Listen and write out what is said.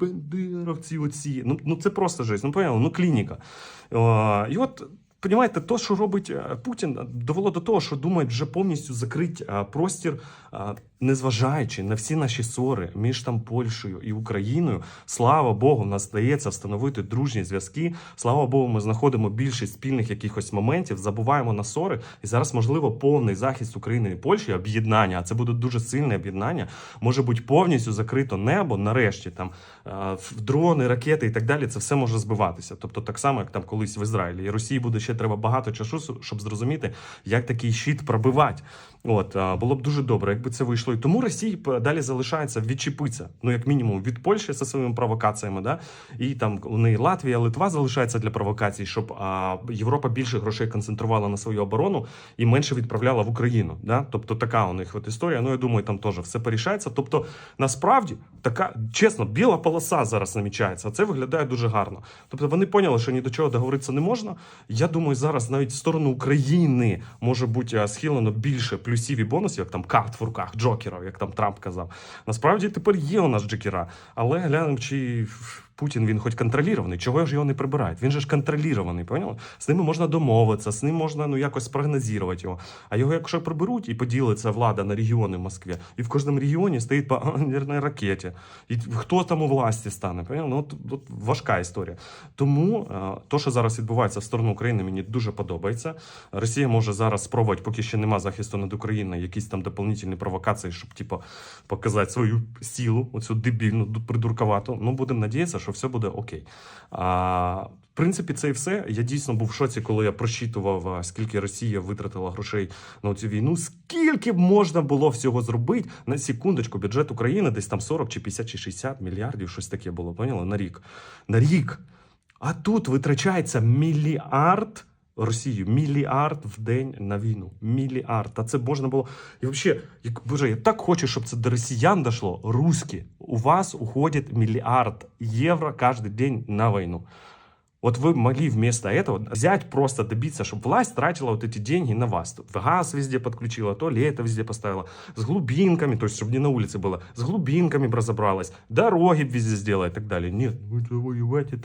Бендеровці оці. Ну, ну це просто жесть. Ну, поняли? Ну, клініка. О, і от, понімаєте, то, що робить е, Путін, довело до того, що думають вже повністю закрити е, простір, е, незважаючи на всі наші ссори між там Польщею і Україною. Слава Богу, в нас вдається встановити дружні зв'язки. Слава Богу, ми знаходимо більшість спільних якихось моментів, забуваємо на ссори. І зараз, можливо, повний захист України і Польщі, об'єднання, а це буде дуже сильне об'єднання. Може бути повністю закрито небо. Нарешті там е, в дрони, ракети і так далі. Це все може збиватися. Тобто, так само, як там колись в Ізраїлі. І Росії буде ще треба багато часу, щоб зрозуміти, як такий щит пробивати. От було б дуже добре, якби це вийшло. І тому Росії далі залишається відчепитися, ну як мінімум від Польщі зі своїми провокаціями, да і там у неї Латвія, Литва залишається для провокацій, щоб а, Європа більше грошей концентрувала на свою оборону і менше відправляла в Україну. Да? Тобто така у них от історія. Ну я думаю, там теж все порішається. Тобто, насправді така чесно, біла полоса зараз намічається. Це виглядає дуже гарно. Тобто вони поняли, що ні до чого договоритися не можна. Я думаю, зараз навіть в сторону України може бути схилено більше плюсів і бонусів, як там карт в руках, джокерів, як там Трамп казав. Насправді тепер є у нас джокера, але глянемо, чи Путін він хоч контролірований, чого ж його не прибирають? Він же ж контролірований, поняли? З ними можна домовитися, з ним можна ну якось спрогнозувати його. А його, якщо приберуть і поділиться влада на регіони в Москві, і в кожному регіоні стоїть по ядерній ракеті, хто там у власті стане? Поняли? Ну от, от важка історія. Тому е, то, що зараз відбувається в сторону України, мені дуже подобається. Росія може зараз спробувати, поки ще нема захисту над Україною, якісь там дополнительні провокації, щоб типу, показати свою силу, оцю дебільну, придурковату. Ну, будемо надіятися, що все буде окей. А, в принципі, це і все. Я дійсно був в шоці, коли я просчитував, скільки Росія витратила грошей на цю війну. Скільки б можна було всього зробити на секундочку, бюджет України десь там 40 чи 50 чи 60 мільярдів, щось таке було, поняли? На рік. На рік. А тут витрачається мільярд. Росію мільярд в день на війну. Мільярд. Та це можна було. І взагалі, як боже, я так хочу, щоб це до росіян дошло. Руські, у вас уходить мільярд євро кожен день на війну. Вот вы могли вместо этого взять, просто добиться, чтобы власть тратила вот эти деньги на вас. Тут газ везде подключила, туалеты везде поставила, с глубинками, то есть, чтобы не на улице было, с глубинками б разобралась, дороги б везде сделала и так далее. Нет, вы воевать это